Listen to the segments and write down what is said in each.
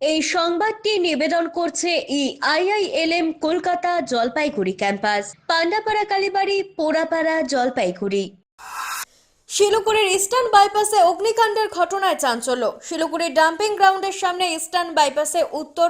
এই সংবাদটি নিবেদন করছে ই আইআইএলএম কলকাতা জলপাইগুড়ি ক্যাম্পাস। পান্ডাপাড়া কালীবাড়ি, পোড়াপাড়া জলপাইগুড়ি। শিলিগুড়ির ইস্টার্ন বাইপাসে অগ্নিকাণ্ডের ঘটনায় চাঞ্চল্য। শিলিগুড়ির ডাম্পিং গ্রাউন্ডের সামনে ইস্টার্ন বাইপাসে উত্তর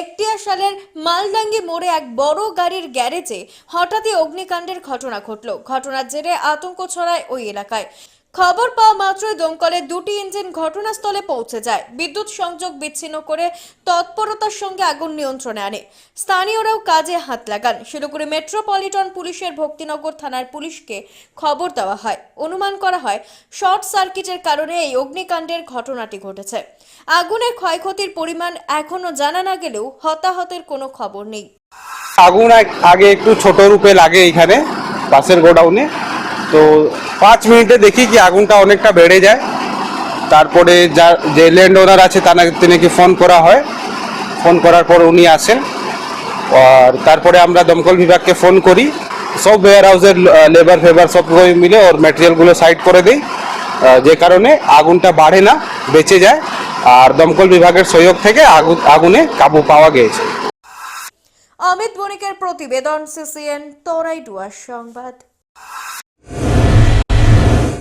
একটিয়া সালের মালডাঙ্গি মোড়ে এক বড় গাড়ির গ্যারেজে হঠাৎই অগ্নিকাণ্ডের ঘটনা ঘটল। ঘটনার জেরে আতঙ্ক ছড়ায় ওই এলাকায়। খবর পাওয়া মাত্রই দমকলের দুটি ইঞ্জিন ঘটনাস্থলে পৌঁছে যায়। বিদ্যুৎ সংযোগ বিচ্ছিন্ন করে তৎপরতার সঙ্গে আগুন নিয়ন্ত্রণে আনে। স্থানীয়রাও কাজে হাত লাগান। শিলিগুড়ি মেট্রোপলিটন পুলিশের ভক্তিনগর থানার পুলিশকে খবর দেওয়া হয়। অনুমান করা হয়, শর্ট সার্কিটের কারণে এই অগ্নিকাণ্ডের ঘটনাটি ঘটেছে। আগুনের ক্ষয়ক্ষতির পরিমাণ এখনও জানা না গেলেও হতাহতের কোনো খবর নেই। আগুন আগে একটু ছোট রূপে লাগে এখানে পাশের গোডাউনে। তো পাঁচ মিনিটে দেখি কি আগুনটা অনেকটা বেড়ে যায়। তারপরে যা, যে ল্যান্ড ওনার আছে তাকে তিনাকে ফোন করা হয়। ফোন করার পর উনি আসেন। আর তারপরে আমরা দমকল বিভাগকে ফোন করি। সব ওয়ার হাউসের লেবার ফেবার সব মিলে ওর ম্যাটেরিয়ালগুলো সাইড করে দিই। যে কারণে আগুনটা বাড়ে না, বেঁচে যায়। আর দমকল বিভাগের সহযোগ থেকে আগুন আগুনে কাবু পাওয়া গিয়েছে। অমিত বণিকের প্রতিবেদন, সিসিএন, তোরাই ডুয়ার সংবাদ।